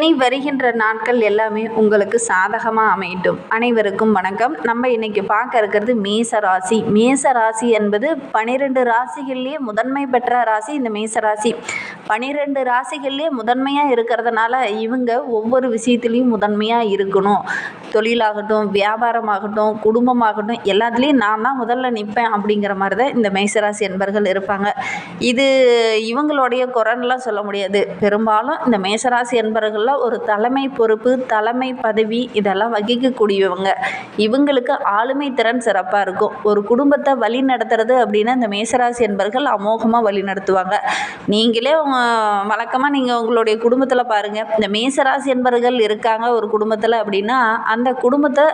இனி வருகின்ற நாட்கள் எல்லாமே உங்களுக்கு சாதகமாக அமையட்டும். அனைவருக்கும் வணக்கம். நம்ம இன்னைக்கு பார்க்க இருக்கிறது மேச ராசி. மேச ராசி என்பது பனிரெண்டு ராசிகள்லேயே முதன்மை பெற்ற ராசி. இந்த மேச ராசி பனிரெண்டு ராசிகள்லேயே முதன்மையாக இருக்கிறதுனால இவங்க ஒவ்வொரு விஷயத்துலேயும் முதன்மையாக இருக்கணும். தொழிலாகட்டும் வியாபாரமாகட்டும் குடும்பமாகட்டும் எல்லாத்துலேயும் நான் தான் முதல்ல நிற்பேன் அப்படிங்கிற மாதிரி தான் இந்த மேசராசி என்பர்கள் இருப்பாங்க. இது இவங்களுடைய குரன்லாம் சொல்ல முடியாது. பெரும்பாலும் இந்த மேசராசி என்பர்கள் ஒரு தலைமை பொறுப்பு தலைமை பதவி இதெல்லாம் வகிக்கக்கூடியவங்க. இவங்களுக்கு ஆளுமை திறன் சிறப்பாக இருக்கும். ஒரு குடும்பத்தை வழி நடத்துறது அப்படின்னா இந்த மேசராசி என்பர்கள் அமோகமாக வழி நடத்துவாங்க. நீங்களே வழக்கமாக நீங்கள் உங்களுடைய குடும்பத்தில் பாருங்கள் இந்த மேசராசி என்பர்கள் இருக்காங்க ஒரு குடும்பத்தில் அப்படின்னா அந்த குடும்பத்தை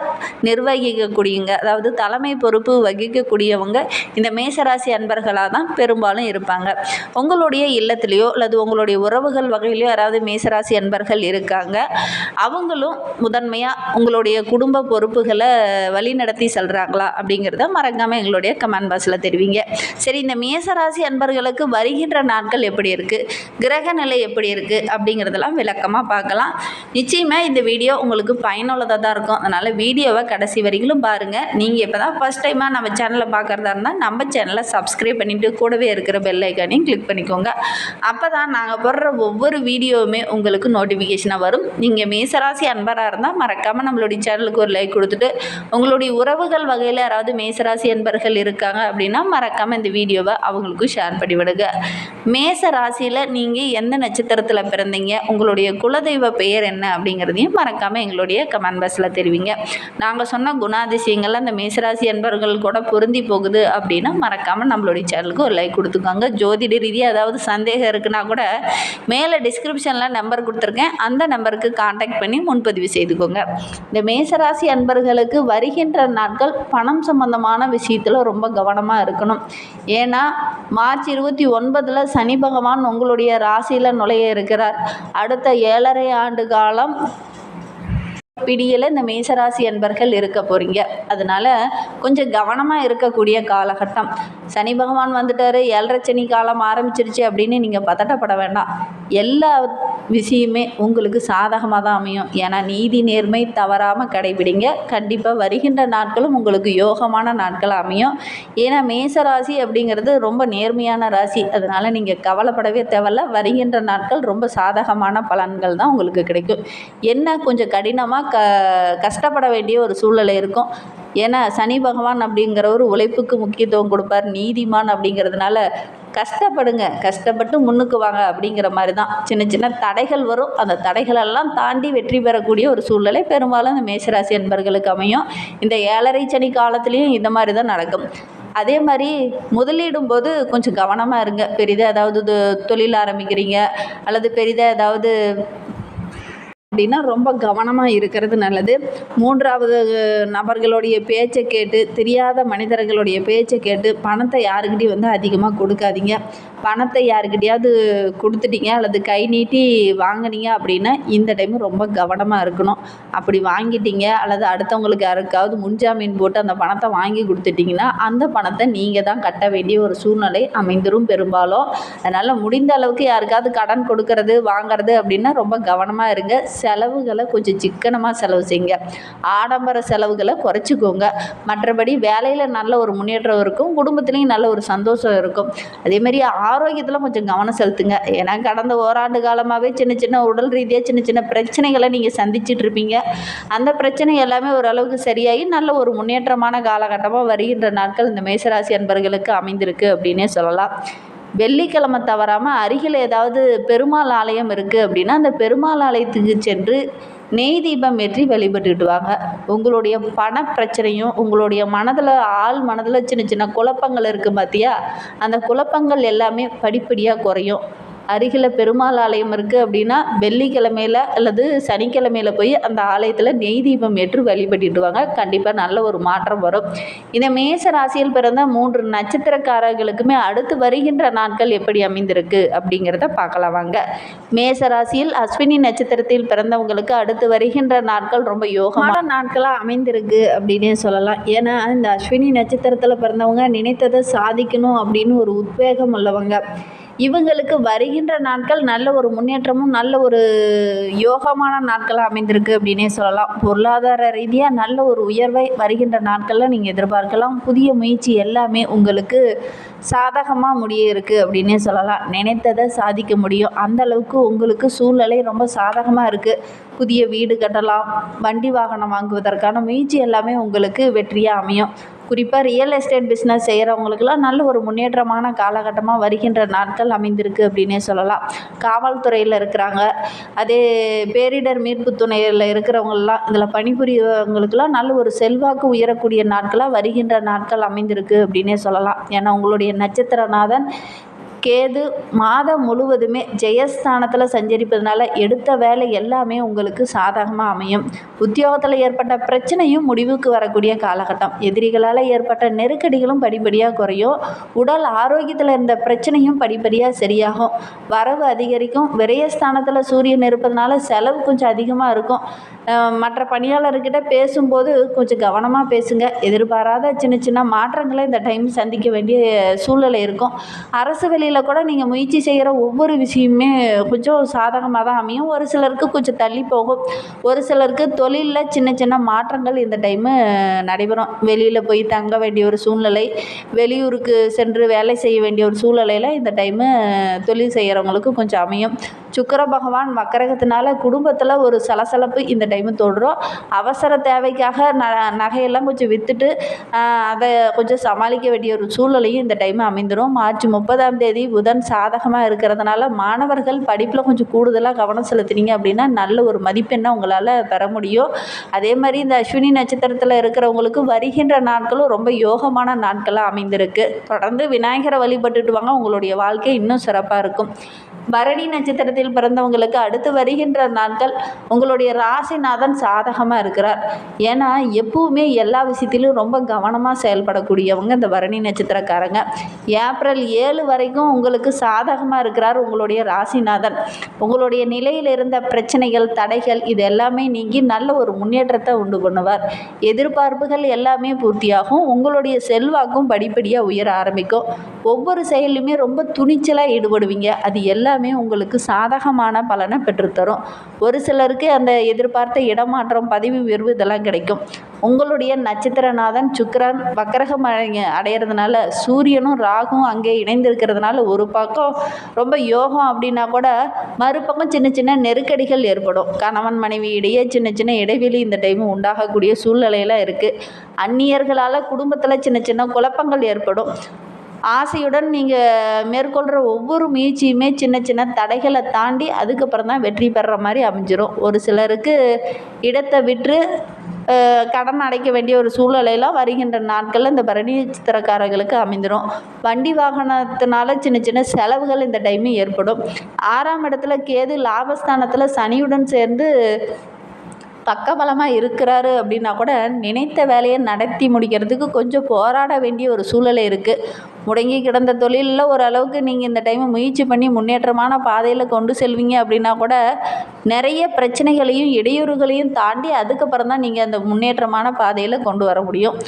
நிர்வகிக்கக்கூடியவங்க அதாவது தலைமை பொறுப்பு வகிக்கக்கூடியவங்க இந்த மேசராசி அன்பர்களாக தான் பெரும்பாலும் இருப்பாங்க. உங்களுடைய இல்லத்திலேயோ அல்லது உங்களுடைய உறவுகள் வகையிலையோ யாராவது மேசராசி அன்பர்கள் இருக்காங்க. அவங்களும் முதன்மையாக உங்களுடைய குடும்ப பொறுப்புகளை வழிநடத்தி செல்கிறாங்களா அப்படிங்கிறத மறக்காமல் எங்களுடைய கமெண்ட் பாக்ஸில் தெரிவிங்க. சரி இந்த மேசராசி அன்பர்களுக்கு வருகின்ற நாட்கள் எப்படி இருக்குது கிரக நிலை எப்படி இருக்குது அப்படிங்கிறதெல்லாம் விளக்கமாக பார்க்கலாம். நிச்சயமாக இந்த வீடியோ உங்களுக்கு பயனுள்ளதாக தான் இருக்கும். அதனால் வீடியோவை கடைசி வரைக்கும் பாருங்கள் நீங்கள் இப்போ தான் ஃபஸ்ட் டைமாக நம்ம சேனலை பார்க்குறதா இருந்தால் நம்ம சேனலை சப்ஸ்கிரைப் பண்ணிவிட்டு கூடவே இருக்கிற பெல் ஐக்கானையும் கிளிக் பண்ணிக்கோங்க. அப்போ தான் நாங்கள் போடுற ஒவ்வொரு வீடியோவுமே உங்களுக்கு நோட்டிஃபிகேஷனாக வரும். நீங்கள் மேசராசி அன்பராக இருந்தால் மறக்காமல் நம்மளுடைய சேனலுக்கு ஒரு லைக் கொடுத்துட்டு உங்களுடைய உறவுகள் வகையில் யாராவது மேசராசி அன்பர்கள் இருக்காங்க அப்படின்னா மறக்காமல் இந்த வீடியோவை அவங்களுக்கும் ஷேர் பண்ணிவிடுங்க. மேச ராசியில் நீங்கள் எந்த நட்சத்திரத்தில் பிறந்தீங்க? உங்களுடைய குலதெய்வ பெயர் என்ன? அப்படிங்கிறதையும் மறக்காமல் எங்களுடைய கமெண்ட் பாக்ஸில் தெரிவிங்க. நாங்கள் சொன்ன குணாதிசயங்கள்லாம் அந்த மேசராசி அன்பர்கள் கூட பொருந்தி போகுது அப்படின்னா மறக்காமல் நம்மளுடைய சேனலுக்கு ஒரு லைக் கொடுத்துக்கோங்க. ஜோதிட ரீதியாக ஏதாவது சந்தேகம் இருக்குன்னா கூட மேலே டிஸ்கிரிப்ஷனில் நம்பர் கொடுத்துருக்கேன். அந்த நம்பருக்கு காண்டாக்ட் பண்ணி முன்பதிவு செய்துக்கோங்க. இந்த மேசராசி அன்பர்களுக்கு வருகின்ற நாட்கள் பணம் சம்பந்தமான விஷயத்தில் ரொம்ப கவனமாக இருக்கணும். ஏன்னா மார்ச் இருபத்தி ஒன்பதில் சனி பகவான் உங்களுடைய ராசியில் நுழைய இருக்கிறார். அடுத்த ஏழரை ஆண்டு காலம் பிடியில் இந்த மேசராசி அன்பர்கள் இருக்க போகிறீங்க அதனால் கொஞ்சம் கவனமாக இருக்கக்கூடிய காலகட்டம். சனி பகவான் வந்துட்டார் ஏழரை சனி காலம் ஆரம்பிச்சிருச்சு அப்படின்னு நீங்கள் பதட்டப்பட வேண்டாம். எல்லா விஷயமே உங்களுக்கு சாதகமாக தான் அமையும். ஏன்னா நீதி நேர்மை தவறாமல் கடைபிடிங்க. கண்டிப்பாக வருகின்ற நாட்களும் உங்களுக்கு யோகமான நாட்கள் அமையும். ஏன்னா மேசராசி அப்படிங்கிறது ரொம்ப நேர்மையான ராசி. அதனால் நீங்கள் கவலைப்படவே தேவையில்ல. வருகின்ற நாட்கள் ரொம்ப சாதகமான பலன்கள் தான் உங்களுக்கு கிடைக்கும். என்ன கொஞ்சம் கடினமாக க கஷ்டப்பட வேண்டிய ஒரு சூழ்நிலை இருக்கும். ஏன்னா சனி பகவான் அப்படிங்கிறவர் உழைப்புக்கு முக்கியத்துவம் கொடுப்பார் நீதிமான் அப்படிங்கிறதுனால கஷ்டப்படுங்க. கஷ்டப்பட்டு முன்னுக்கு வாங்க அப்படிங்கிற மாதிரி தான் சின்ன சின்ன தடைகள் வரும். அந்த தடைகளெல்லாம் தாண்டி வெற்றி பெறக்கூடிய ஒரு சூழ்நிலை பெரும்பாலும் இந்த மேசராசி என்பர்களுக்கு அமையும். இந்த ஏழரை சனி காலத்துலேயும் இந்த மாதிரி தான் நடக்கும். அதே மாதிரி முதலீடும் போது கொஞ்சம் கவனமாக இருங்க. பெரிதாக ஏதாவது தொழில் ஆரம்பிக்கிறீங்க. அல்லது பெரிதாக ஏதாவது அப்படின்னா ரொம்ப கவனமாக இருக்கிறது நல்லது. மூன்றாவது நபர்களுடைய பேச்சை கேட்டு தெரியாத மனிதர்களுடைய பேச்சை கேட்டு பணத்தை யாருக்கிட்டையும் வந்து அதிகமாக கொடுக்காதீங்க. பணத்தை யாருக்கிட்டையாவது கொடுத்துட்டீங்க அல்லது கை நீட்டி வாங்கினீங்க அப்படின்னா இந்த டைம் ரொம்ப கவனமாக இருக்கணும். அப்படி வாங்கிட்டீங்க அல்லது அடுத்தவங்களுக்கு யாருக்காவது முன்ஜாமீன் போட்டு அந்த பணத்தை வாங்கி கொடுத்துட்டிங்கன்னா அந்த பணத்தை நீங்கள் தான் கட்ட வேண்டிய ஒரு சூழ்நிலை அமைந்துரும் பெரும்பாலும். அதனால் முடிந்த அளவுக்கு யாருக்காவது கடன் கொடுக்கறது வாங்கிறது அப்படின்னா ரொம்ப கவனமாக இருங்க. செலவுகளை கொஞ்சம் சிக்கனமாக செலவு செய்யுங்க. ஆடம்பர செலவுகளை குறைச்சிக்கோங்க. மற்றபடி வேலையில் நல்ல ஒரு முன்னேற்றம் இருக்கும். குடும்பத்துலேயும் நல்ல ஒரு சந்தோஷம் இருக்கும். அதேமாதிரி ஆரோக்கியத்தில் கொஞ்சம் கவனம் செலுத்துங்க. ஏன்னா கடந்த ஓராண்டு காலமாகவே சின்ன சின்ன உடல் ரீதியாக சின்ன சின்ன பிரச்சனைகளை நீங்கள் சந்திச்சுட்டு இருப்பீங்க. அந்த பிரச்சனை எல்லாமே ஓரளவுக்கு சரியாகி நல்ல ஒரு முன்னேற்றமான காலகட்டமாக வருகின்ற நாட்கள் இந்த மேசராசி அன்பர்களுக்கு அமைந்திருக்கு அப்படின்னே சொல்லலாம். வெள்ளிக்கிழமை தவறாமல் அருகில் ஏதாவது பெருமாள் ஆலயம் இருக்குது அப்படின்னா அந்த பெருமாள் ஆலயத்துக்கு சென்று நெய் தீபம் ஏற்றி வழிபட்டுக்கிட்டு வாங்க உங்களுடைய பண பிரச்சனையும் உங்களுடைய மனதில் ஆள் மனதில் சின்ன சின்ன குழப்பங்கள் இருக்குது பார்த்தியா அந்த குழப்பங்கள் எல்லாமே படிப்படியாக குறையும். அருகில் பெருமாள் ஆலயம் இருக்குது அப்படின்னா வெள்ளிக்கிழமையில் அல்லது சனிக்கிழமையில் போய் அந்த ஆலயத்தில் நெய் தீபம் ஏற்று வழிபட்டுட்டு வாங்க கண்டிப்பாக நல்ல ஒரு மாற்றம் வரும். இந்த மேச ராசியில் பிறந்த மூன்று நட்சத்திரக்காரர்களுக்குமே அடுத்து வருகின்ற நாட்கள் எப்படி அமைந்திருக்கு அப்படிங்கிறத பார்க்கலாம் வாங்க. மேச ராசியில் அஸ்வினி நட்சத்திரத்தில் பிறந்தவங்களுக்கு அடுத்து வருகின்ற நாட்கள் ரொம்ப யோகமான நாட்களாக அமைந்திருக்கு அப்படின்னே சொல்லலாம். ஏன்னா இந்த அஸ்வினி நட்சத்திரத்தில் பிறந்தவங்க நினைத்ததை சாதிக்கணும் அப்படின்னு ஒரு உத்வேகம் உள்ளவங்க. இவங்களுக்கு வருகின்ற நாட்கள் நல்ல ஒரு முன்னேற்றமும் நல்ல ஒரு யோகமான நாட்களாக அமைந்திருக்கு அப்படின்னே சொல்லலாம். பொருளாதார ரீதியாக நல்ல ஒரு உயர்வை வருகின்ற நாட்களில் நீங்கள் எதிர்பார்க்கலாம். புதிய முயற்சி எல்லாமே உங்களுக்கு சாதகமாக முடிய இருக்குது அப்படின்னே சொல்லலாம். நினைத்ததை சாதிக்க முடியும். அந்த அளவுக்கு உங்களுக்கு சூழ்நிலை ரொம்ப சாதகமாக இருக்குது புதிய வீடு கட்டலாம் வண்டி வாகனம் வாங்குவதற்கான முயற்சி எல்லாமே உங்களுக்கு வெற்றியாக அமையும். குறிப்பாக ரியல் எஸ்டேட் பிஸ்னஸ் செய்கிறவங்களுக்குலாம் நல்ல ஒரு முன்னேற்றமான காலகட்டமாக வருகின்ற நாட்கள் அமைந்திருக்கு அப்படின்னே சொல்லலாம். காவல்துறையில் இருக்கிறாங்க. அதே பேரிடர் மீட்பு துணையில் இருக்கிறவங்கள்லாம் இதில் பணிபுரியவங்களுக்கெல்லாம் நல்ல ஒரு செல்வாக்கு உயரக்கூடிய நாட்களாக வருகின்ற நாட்கள் அமைந்திருக்கு அப்படின்னே சொல்லலாம். ஏன்னா உங்களுடைய நட்சத்திரநாதன் கேது மாதம் முழுவதுமே ஜெயஸ்தானத்தில் சஞ்சரிப்பதனால எடுத்த வேலை எல்லாமே உங்களுக்கு சாதகமாக அமையும். உத்தியோகத்தில் ஏற்பட்ட பிரச்சனையும் முடிவுக்கு வரக்கூடிய காலகட்டம். எதிரிகளால் ஏற்பட்ட நெருக்கடிகளும் படிப்படியாக குறையும். உடல் ஆரோக்கியத்தில் இருந்த பிரச்சனையும் படிப்படியாக சரியாகும். வரவு அதிகரிக்கும். விரயஸ்தானத்தில் சூரியன் இருப்பதனால செலவு கொஞ்சம் அதிகமாக இருக்கும். மற்ற பணியாளர்கிட்ட பேசும்போது கொஞ்சம் கவனமாக பேசுங்க. எதிர்பாராத சின்ன சின்ன மாற்றங்களை இந்த டைம் சந்திக்க வேண்டிய சூழ்நிலை இருக்கும். அரசு வெளியில் கூட நீங்கள் முயற்சி செய்கிற ஒவ்வொரு விஷயமுமே கொஞ்சம் சாதகமாக தான் அமையும். ஒரு சிலருக்கு கொஞ்சம் தள்ளி போகும். ஒரு சிலருக்கு தொழிலில் சின்ன சின்ன மாற்றங்கள் இந்த டைமு நடைபெறும். வெளியில் போய் தங்க வேண்டிய ஒரு சூழ்நிலை வெளியூருக்கு சென்று வேலை செய்ய வேண்டிய ஒரு சூழ்நிலையில் இந்த டைமு தொழில் செய்கிறவங்களுக்கு கொஞ்சம் அமையும். சுக்கர பகவான் மக்கரகத்தினால குடும்பத்தில் ஒரு சலசலப்பு இந்த டைமு தோன்றும் அவசர தேவைக்காக ந நகையெல்லாம் கொஞ்சம் விற்றுட்டு அதை கொஞ்சம் சமாளிக்க வேண்டிய ஒரு சூழ்நிலையும் இந்த டைம் அமைந்துடும் மார்ச் முப்பதாம் தேதி புதன் சாதகமாக இருக்கிறதுனால மாணவர்கள் படிப்பில் கொஞ்சம் கூடுதலாக கவனம் செலுத்தினீங்க அப்படின்னா நல்ல ஒரு மதிப்பெண்ணை உங்களால் பெற முடியும். அதே மாதிரி இந்த அஸ்வினி நட்சத்திரத்தில் இருக்கிறவங்களுக்கு வருகின்ற நாட்களும் ரொம்ப யோகமான நாட்களாக அமைந்திருக்கு. தொடர்ந்து விநாயகரை வழிபட்டுட்டு வாங்க உங்களுடைய வாழ்க்கை இன்னும் சிறப்பாக இருக்கும். பரணி நட்சத்திரத்தில் பிறந்தவங்களுக்கு அடுத்து வருகின்ற நாட்கள் உங்களுடைய ராசிநாதன் சாதகமாக இருக்கிறார். ஏன்னா எப்பவுமே எல்லா விஷயத்திலும் ரொம்ப கவனமாக செயல்படக்கூடியவங்க இந்த பரணி நட்சத்திரக்காரங்க. ஏப்ரல் ஏழு வரைக்கும் உங்களுக்கு சாதகமாக இருக்கிறார். உங்களுடைய ராசிநாதன். உங்களுடைய நிலையில் இருந்த பிரச்சனைகள் தடைகள் இது எல்லாமே நீங்கி நல்ல ஒரு முன்னேற்றத்தை உண்டு பண்ணுவார். எதிர்பார்ப்புகள் எல்லாமே பூர்த்தியாகும். உங்களுடைய செல்வாக்கும் படிப்படியாக உயர ஆரம்பிக்கும். ஒவ்வொரு செயலுமே ரொம்ப துணிச்சலாக ஈடுபடுவீங்க. அது எல்லாமே உங்களுக்கு சாதகமான பலனை பெற்றுத்தரும். ஒரு சிலருக்கு அந்த எதிர்பார்த்த இடமாற்றம் பதவி உயர்வு இதெல்லாம் கிடைக்கும். உங்களுடைய நட்சத்திரநாதன் சுக்கரன் வக்கரகம் அடையிறதுனால சூரியனும் ராகும் அங்கே இணைந்திருக்கிறதுனால ஒரு பக்கம் ரொம்ப யோகம் அப்படின்னா கூட மறுபக்கம் சின்ன சின்ன நெருக்கடிகள் ஏற்படும். கணவன் மனைவி இடையே சின்ன சின்ன இடைவெளி இந்த டைம் உண்டாகக்கூடிய சூழ்நிலையெல்லாம் இருக்குது அந்நியர்களால் குடும்பத்தில் சின்ன சின்ன குழப்பங்கள் ஏற்படும். ஆசையுடன் நீங்கள் மேற்கொள்கிற ஒவ்வொரு முயற்சியுமே சின்ன சின்ன தடைகளை தாண்டி அதுக்கப்புறம் தான் வெற்றி பெறுற மாதிரி அமைஞ்சிரும். ஒரு சிலருக்கு இடத்தை விற்று கடன் அடைக்க வேண்டிய ஒரு சூழ்நிலையெல்லாம் வருகின்ற நாட்களில் இந்த பரணி சித்திரக்காரர்களுக்கு அமைந்துடும் வண்டி வாகனத்தினால சின்ன சின்ன செலவுகள் இந்த டைமு ஏற்படும். ஆறாம் இடத்துல கேது லாபஸ்தானத்தில் சனியுடன் சேர்ந்து பக்கபலமாக இருக்கிறாரு அப்படின்னா கூட நினைத்த வேலையை நடத்தி முடிக்கிறதுக்கு கொஞ்சம் போராட வேண்டிய ஒரு சூழலை இருக்குது முடங்கி கிடந்த தொழிலில் ஓரளவுக்கு நீங்கள் இந்த டைமை முயற்சி பண்ணி முன்னேற்றமான பாதையில் கொண்டு செல்வீங்க அப்படின்னா கூட நிறைய பிரச்சனைகளையும் இடையூறுகளையும் தாண்டி அதுக்கப்புறம் தான் நீங்கள் அந்த முன்னேற்றமான பாதையில் கொண்டு வர முடியும்.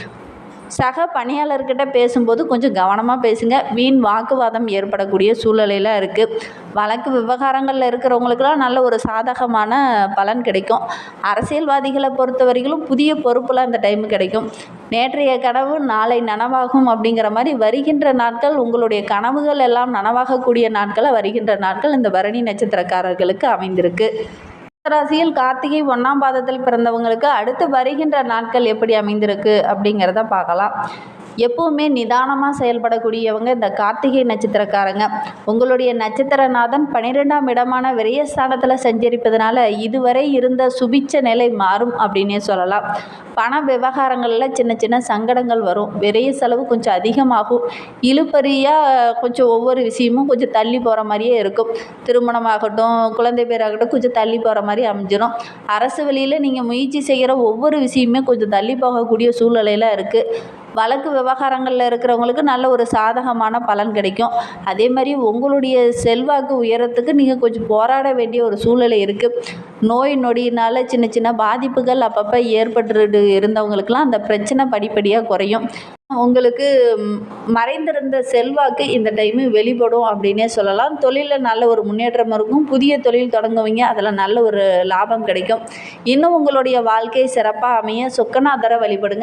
சக பணியாளர்கிட்ட பேசும்போது கொஞ்சம் கவனமாக பேசுங்க. வீண் வாக்குவாதம் ஏற்படக்கூடிய சூழ்நிலையெல்லாம் இருக்குது வழக்கு விவகாரங்களில் இருக்கிறவங்களுக்கெல்லாம் நல்ல ஒரு சாதகமான பலன் கிடைக்கும். அரசியல்வாதிகளை பொறுத்த வரைக்கும் புதிய பொறுப்புலாம் இந்த டைம் கிடைக்கும். நேற்றைய கனவு நாளை நனவாகும் அப்படிங்கிற மாதிரி வருகின்ற நாட்கள் உங்களுடைய கனவுகள் எல்லாம் நனவாகக்கூடிய நாட்களை வருகின்ற நாட்கள் இந்த பரணி நட்சத்திரக்காரர்களுக்கு அமைந்திருக்கு. ராசியில் கார்த்திகை ஒன்றாம் பாதத்தில் பிறந்தவங்களுக்கு அடுத்து வருகின்ற நாட்கள் எப்படி அமைந்திருக்கு அப்படிங்கிறத பார்க்கலாம். எப்பவுமே நிதானமாக செயல்படக்கூடியவங்க இந்த கார்த்திகை நட்சத்திரக்காரங்க. உங்களுடைய நட்சத்திரநாதன் பன்னிரெண்டாம் இடமான விரயஸ்தானத்தில் சஞ்சரிப்பதனால இதுவரை இருந்த சுபிச்ச நிலை மாறும் அப்படின்னே சொல்லலாம். பண விவகாரங்களில் சின்ன சின்ன சங்கடங்கள் வரும். விரைய செலவு கொஞ்சம் அதிகமாகும். இழுப்பறியாக கொஞ்சம் ஒவ்வொரு விஷயமும் கொஞ்சம் தள்ளி போகிற மாதிரியே இருக்கும். திருமணமாகட்டும் குழந்தை பேராகட்டும் கொஞ்சம் தள்ளி போகிற மாதிரி அமைஞ்சிடும் அரசு வழியில் நீங்கள் முயற்சி செய்கிற ஒவ்வொரு விஷயமே கொஞ்சம் தள்ளி போகக்கூடிய சூழ்நிலையில் இருக்குது வழக்கு விவகாரங்களில் இருக்கிறவங்களுக்கு நல்ல ஒரு சாதகமான பலன் கிடைக்கும். அதே மாதிரி உங்களுடைய செல்வாக்கு உயரத்துக்கு நீங்கள் கொஞ்சம் போராட வேண்டிய ஒரு சூழ்நிலை இருக்குது நோய் நொடியினால் சின்ன சின்ன பாதிப்புகள் அப்பப்போ ஏற்பட்டு இருந்தவங்களுக்கெல்லாம் அந்த பிரச்சனை படிப்படியாக குறையும். உங்களுக்கு மறைந்திருந்த செல்வாக்கு இந்த டைமு வெளிப்படும் அப்படின்னே சொல்லலாம். தொழிலில் நல்ல ஒரு முன்னேற்றம் இருக்கும். புதிய தொழில் தொடங்குவீங்க அதில் நல்ல ஒரு லாபம் கிடைக்கும். இன்னும் உங்களுடைய வாழ்க்கை சிறப்பாக அமைய சொக்கநாதரை வழிபடுங்க.